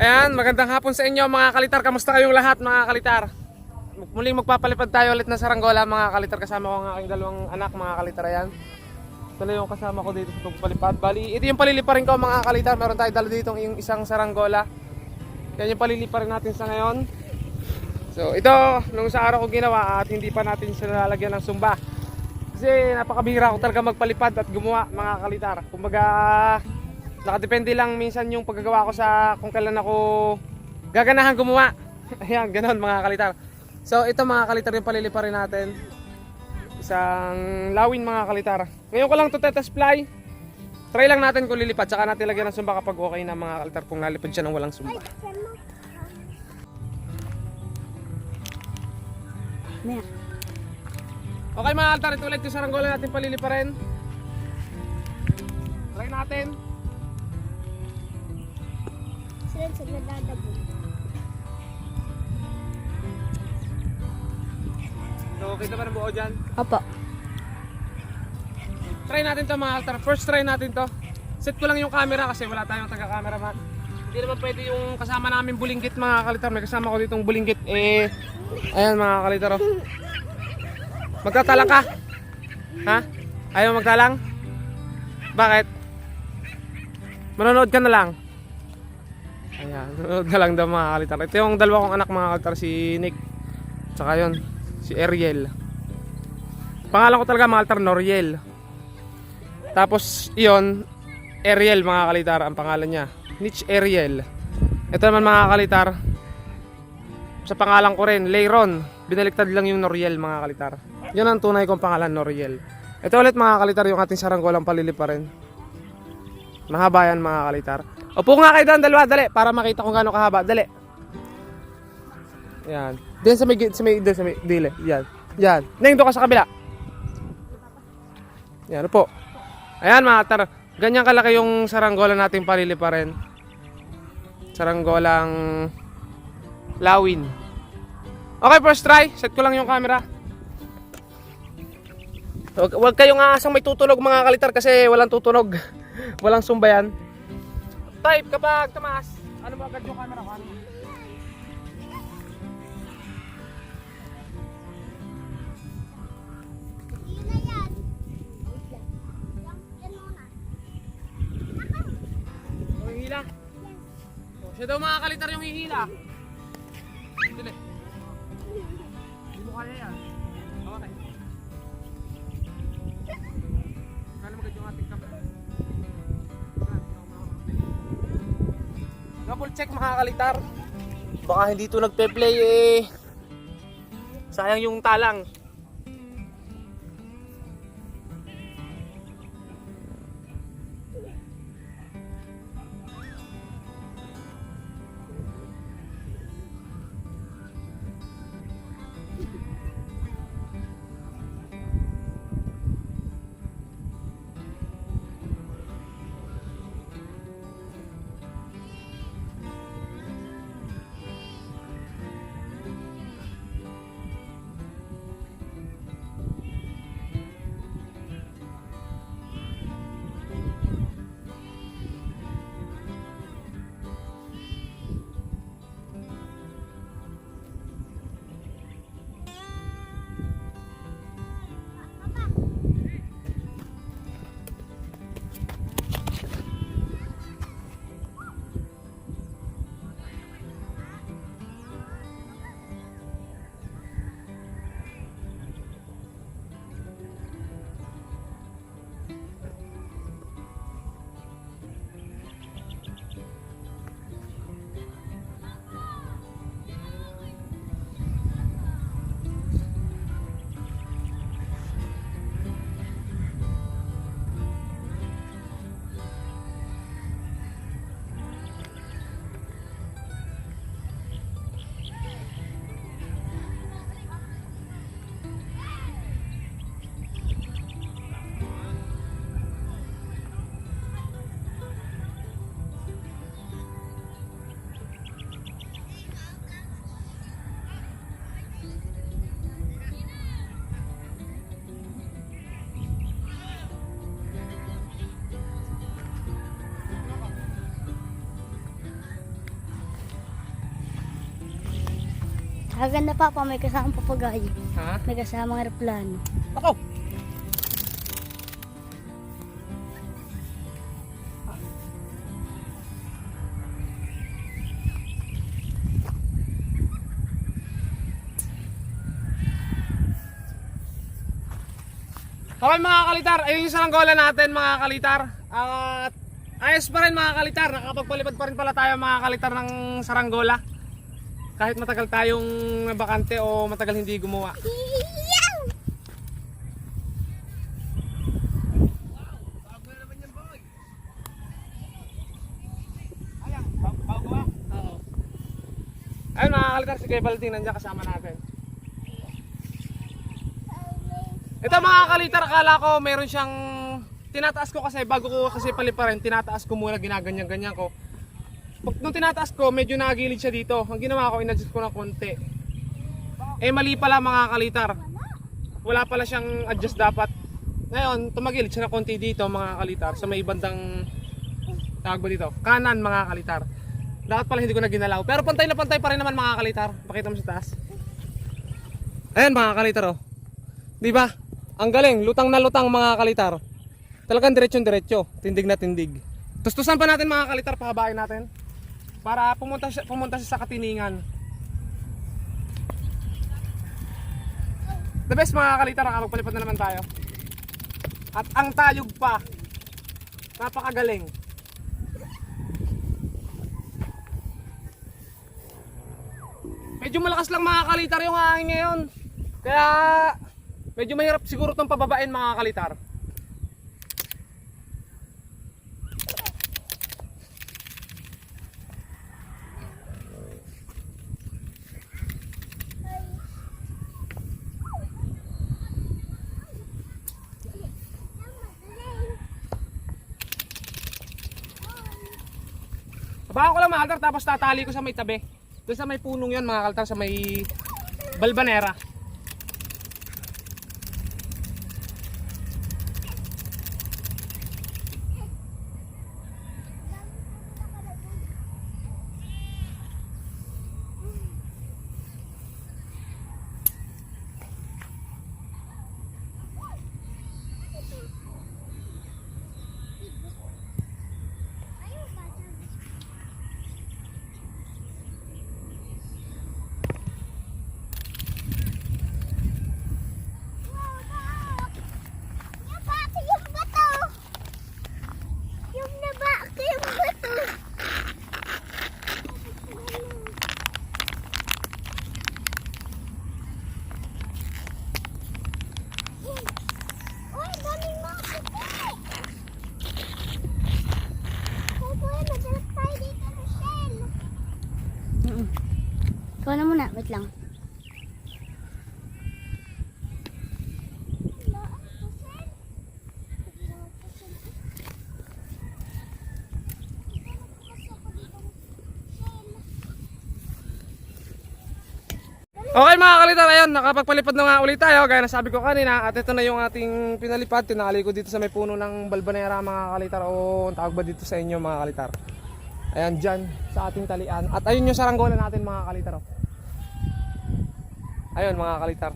Ayan, magandang hapon sa inyo mga kalitar. Kamusta kayong lahat mga kalitar? Muling magpapalipad tayo ulit na saranggola mga kalitar. Kasama ko ang aking dalawang anak mga kalitar. Ayan. Sila yung kasama ko dito sa pagpalipad. Bali, ito yung paliliparin ko mga kalitar. Meron tayo dala dito yung isang saranggola. Yan yung paliliparin natin sa ngayon. So ito, nung sa araw ko ginawa at hindi pa natin sila lalagyan ng sumba. Kasi napakabihira ko talaga magpalipad at gumawa mga kalitar. Kumbaga, nakadepende lang minsan yung paggagawa ko sa kung kailan ako gaganahan gumawa. Ayan, ganon mga kalitar. So ito mga kalitar yung paliliparin natin. Isang lawin mga kalitar. Ngayon ko lang to test fly. Try lang natin kung lilipad. Saka natin lagyan ng sumba kapag okay na mga kalitar kung nalipad siya ng walang sumba. Okay mga altar, ito ulit yung saranggola natin paliliparin. Try natin. Sila sa nadadabog. So, kita ba ng buo dyan? Opo. Try natin to mga altar. First try natin to. Set ko lang yung camera kasi wala tayong taga-cameraman. Hindi naman pwede yung kasama namin bulinggit mga kalitar. May kasama ko ditong bulinggit. Eh, ayan mga kalitar. Oh. Magtatalang ka? Ha? Ayaw magtalang? Bakit? Manonood ka na lang. Ayan, manonood na lang daw mga kalitar. Ito yung dalawa kong anak mga kalitar, si Nick. Tsaka yun, si Ariel. Pangalan ko talaga mga kalitar, Noriel. Tapos, iyon, Ariel mga kalitar ang pangalan niya. Mitch Ariel. Ito naman mga kalitar, sa pangalan ko rin, Leiron. Binaliktad lang yung Noriel mga kalitar. Yun ang tunay kong pangalan, Noriel. Ito ulit mga kalitar yung ating saranggolang paliliparin. Mahaba yan mga kalitar. Upo nga kayo doon, dalawa, dali, para makita kung gaano kahaba. Dali. Yan. Diyan sa may, sa may, diyan sa may, dili. Yan. Yan. Neng, ka sa kabila. Yan, upo. Ayan mga tar, ganyan kalaki yung saranggola natin paliliparin. Saranggolang lawin. Okay, first try. Set ko lang yung camera. Huwag kayong aasang may tutunog mga kalitar kasi walang tutunog. walang sumbayan. Type kapag tumaas. Ano ba agad yung camera ko? Ano? Siya daw mga kalitar yung hihila. Mga. Baka hindi ito nagpe-play eh. Sayang yung talang. Maganda pa pa, may kasamang papagayo. Ha? May kasamang aeroplano. Ako! Okay mga kalitar, ayun yung saranggola natin mga kalitar. At ayos pa rin mga kalitar, nakapagpalipad pa rin pala tayo mga kalitar ng saranggola. Kahit matagal tayong bakante o matagal hindi gumawa. Ayun mga kalitar, si Kuya Balding nandiyan kasama natin. Ito mga kalitar, akala ko meron siyang tinataas ko kasi bago ko kasi paliparin, tinataas ko muna ginaganyan-ganyan ko. Pag nung tinataas ko, medyo nagilid siya dito. Ang ginawa ko, inadjust ko ng konti. Eh mali pala mga kalitar. Wala pala siyang adjust dapat. Ngayon, tumagilid siya ng konti dito mga kalitar sa may bandang tawag ba dito? Kanan mga kalitar. Dapat pala hindi ko na ginalaw. Pero pantay na pantay pa rin naman mga kalitar. Pakita mo sa taas. Ayan mga kalitar oh. Di ba? Ang galing, lutang na lutang mga kalitar. Talagang diretsyon diretso, tindig na tindig. Tustusan pa natin mga kalitar, pahabain natin. Para pumunta siya, pumunta siya sa katiningan. The best mga kalitar, nakapagpalipad na naman tayo. At ang tayog pa, napakagaling. Medyo malakas lang mga kalitar yung hangin ngayon. Kaya medyo mahirap siguro itong pababain mga kalitar. Abangan ko lang mga kaltar tapos tatali ko sa may tabi. Doon sa may punong yon mga kaltar sa may balbanera. Yung bato! Yung naba ko yung bato! Uy, daming mga puti! Ay, kuya, maghanap tayo dito ng shell. Ikaw na muna, wait lang. Okay mga kalitar, ayun, nakapagpalipad na nga ulit tayo Gaya na sabi ko kanina At ito na yung ating pinalipad Tinali ko dito sa may puno ng balbanera mga kalitar O tawag ba dito sa inyo mga kalitar Ayan dyan sa ating talian At ayun yung saranggola natin mga kalitar oh. Ayun mga kalitar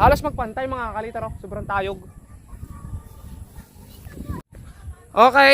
Halos magpantay mga kalitar oh. Sobrang tayog Okay,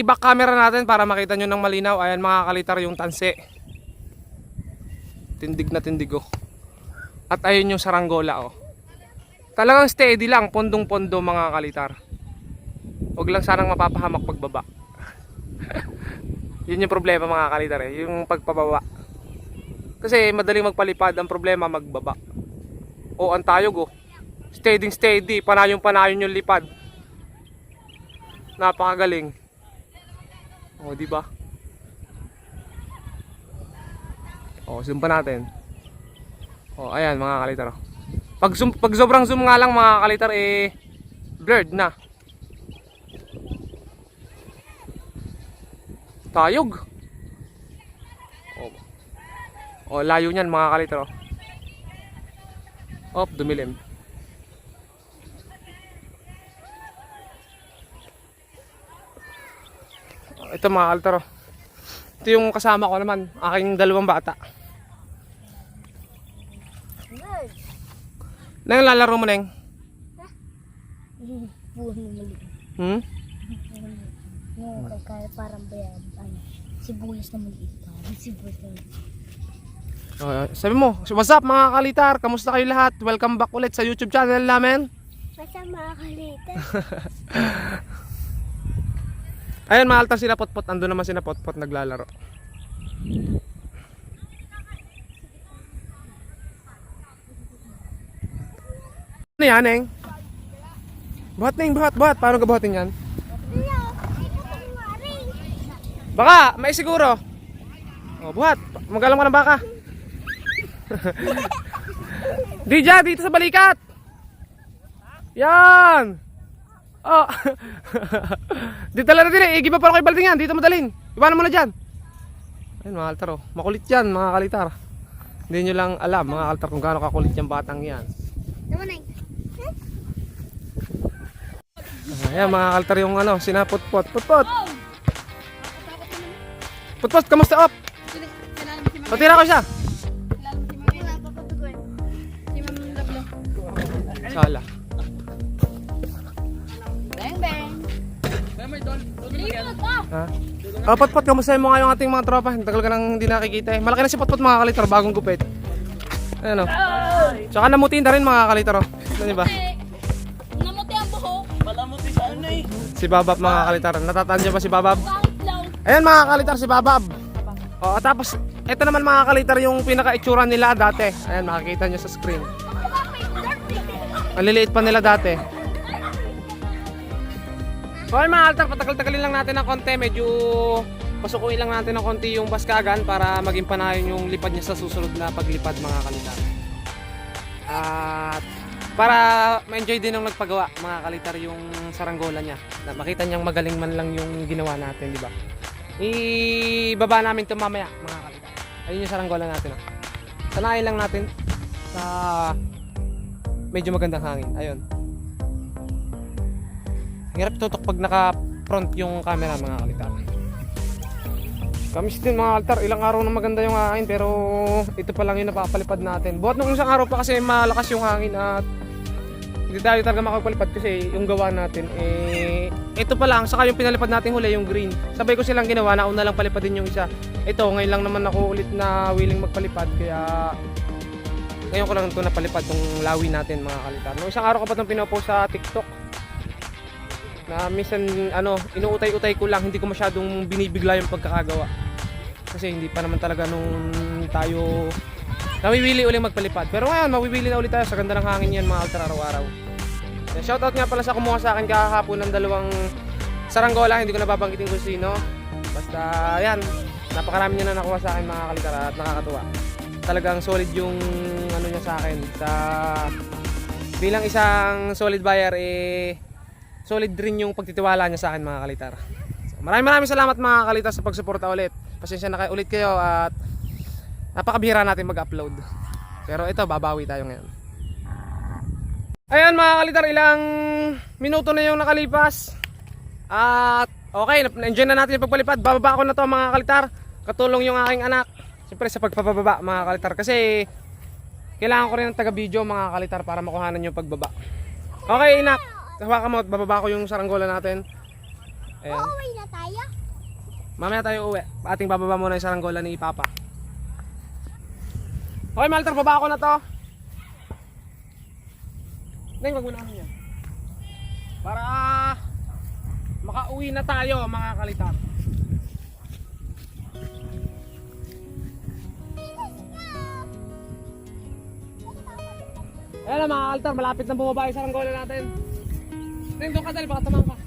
i-back camera natin para makita nyo ng malinaw Ayan mga kalitar yung tanse Tindig na tindig oh. At ayun yung saranggola oh. Talagang steady lang, pondong-pondo mga kalitar. Huwag lang sanang mapapahamak pagbaba. Yun yung problema mga kalitar eh, yung pagpababa. Kasi madaling magpalipad, ang problema magbaba. O ang tayog oh. Steady steady, panayong panayon yung lipad. Napakagaling. O, di ba? O, zoom pa natin. Oh, ayan mga kalitar. oh. Pag, zoom, pag sobrang zoom nga lang mga kalitar eh blurred na. Tayog. Oh. Oh, layo niyan mga kalitar. Oh, oh dumilim. Ito mga kalitar. oh. Ito yung kasama ko naman, aking dalawang bata. Nang lalaro mo, Neng? Hmm? Kay kaya parang bayan. Ano, sibuyas na maliit. Sibuyas na maliit. Okay, sabi mo, what's up mga kalitar? Kamusta kayo lahat? Welcome back ulit sa YouTube channel namin. Basta makakalita. Ayun, mga altar sila potpot. Ando naman sila potpot naglalaro. Ano yan, Neng? Buhat, Neng, buhat, buhat. Paano ka buhatin yan? Baka, may siguro. Oh, buhat. Magalang ka ng baka. Di dyan, dito sa balikat. Yan. Oh. dito lang natin eh. Igiba pa rin kay Balding yan. Dito madalhin. Iwanan mo na dyan. Ayun mga altar oh. Makulit yan mga kalitar. Hindi nyo lang alam mga altar kung gaano kakulit yung batang yan. Ayan mga altar yung ano, sinapot-pot. Put-pot. Put-pot, kamusta op? Patira ko siya. Sala. Bang bang. Ha? Oh, Potpot, kamusta mo nga yung ating mga tropa? Tagal ka nang hindi nakikita eh. Malaki na si Potpot mga kalitar, bagong gupit. Ayan o. Tsaka namutin na rin mga kalitar o. Ano ba? Namuti ang buhok. Malamuti sa ano eh. Si Babab mga kalitar. Natataan niyo ba si Babab? Ayan mga kalitar, si Babab. O, tapos, ito naman mga kalitar yung pinaka-itsura nila dati. Ayan, makikita nyo sa screen. Ang liliit pa nila dati. So ayun mga altar, patagal-tagalin lang natin ng konti. Medyo pasukuin lang natin ng konti yung baskagan para maging panayon yung lipad niya sa susunod na paglipad mga kalitar. At para ma-enjoy din ng nagpagawa mga kalitar yung saranggola niya. Na makita niyang magaling man lang yung ginawa natin, di ba? Ibaba namin ito mamaya mga kalitar. Ayun yung saranggola natin. Oh. Sanayin lang natin sa medyo magandang hangin. Ayun. Ang hirap tutok pag naka-front yung camera mga kalitar. Kamis din mga altar, ilang araw na maganda yung hangin pero ito pa lang yung napapalipad natin. Buhat nung isang araw pa kasi malakas yung hangin at hindi tayo talaga makapalipad kasi yung gawa natin eh ito pa lang saka yung pinalipad natin huli yung green. Sabay ko silang ginawa nauna lang palipadin yung isa. Ito ngayon lang naman ako ulit na willing magpalipad kaya ngayon ko lang ito napalipad tong lawi natin mga kalitar. Nung isang araw ko pa itong pinopost sa TikTok na minsan ano, inuutay-utay ko lang, hindi ko masyadong binibigla yung pagkakagawa. Kasi hindi pa naman talaga nung tayo nawiwili ulit magpalipad. Pero ngayon, mawiwili na ulit tayo sa ganda ng hangin yan mga altar araw-araw. Shoutout nga pala sa kumuha sa akin kahapon ng dalawang saranggola, hindi ko nababanggitin kung sino. Basta yan, napakarami niya na nakuha sa akin mga kalitar at nakakatuwa. Talagang solid yung ano sa akin. Sa bilang isang solid buyer eh solid rin yung pagtitiwala niya sa akin mga kalitar. So, maraming maraming salamat mga kalitar sa pagsuporta ulit. Pasensya na kayo ulit kayo at napakabihira natin mag-upload. Pero ito, babawi tayo ngayon. Ayan mga kalitar, ilang minuto na yung nakalipas. At okay, na-enjoy na natin yung pagpalipad. Bababa ko na to mga kalitar. Katulong yung aking anak. Siyempre sa pagpapababa mga kalitar. Kasi kailangan ko rin ng taga-video mga kalitar para makuhanan yung pagbaba. Okay, inak. Hawakan mo at bababa ko yung saranggola natin. Ayan. Uuwi na tayo. Mamaya tayo uwi. Ating bababa muna yung saranggola ni Papa. Okay, Malter, baba ko na to. Neng, wag mo na yan. Para makauwi na tayo, mga kalitar. Ayan na mga altar, malapit na bumaba yung saranggola natin. Neng, doon ka dali, baka tumang ka.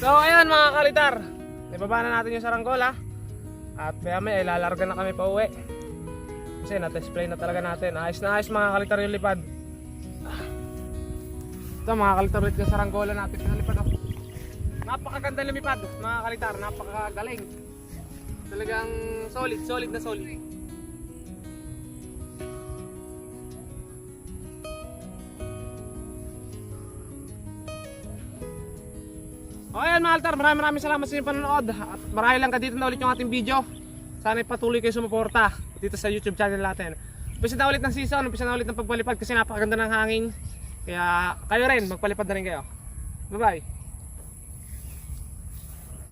So ayan mga kalitar, ibaba na natin yung saranggola at maya maya ilalarga na kami pa uwi. Kasi na-display na talaga natin. Ayos na ayos mga kalitar yung lipad. Ito mga kalitar ulit yung saranggola natin pinalipad. Oh. Napakaganda lumipad mga kalitar, napakagaling. Talagang solid, solid na solid. O ayan mga altar, maraming maraming salamat sa inyong panonood. At marami lang ka dito na ulit yung ating video. Sana patuloy kayo sumuporta dito sa YouTube channel natin. Umpisa na ulit ng season, umpisa na ulit ng pagpalipad kasi napakaganda ng hangin. Kaya kayo rin, magpalipad na rin kayo. Bye bye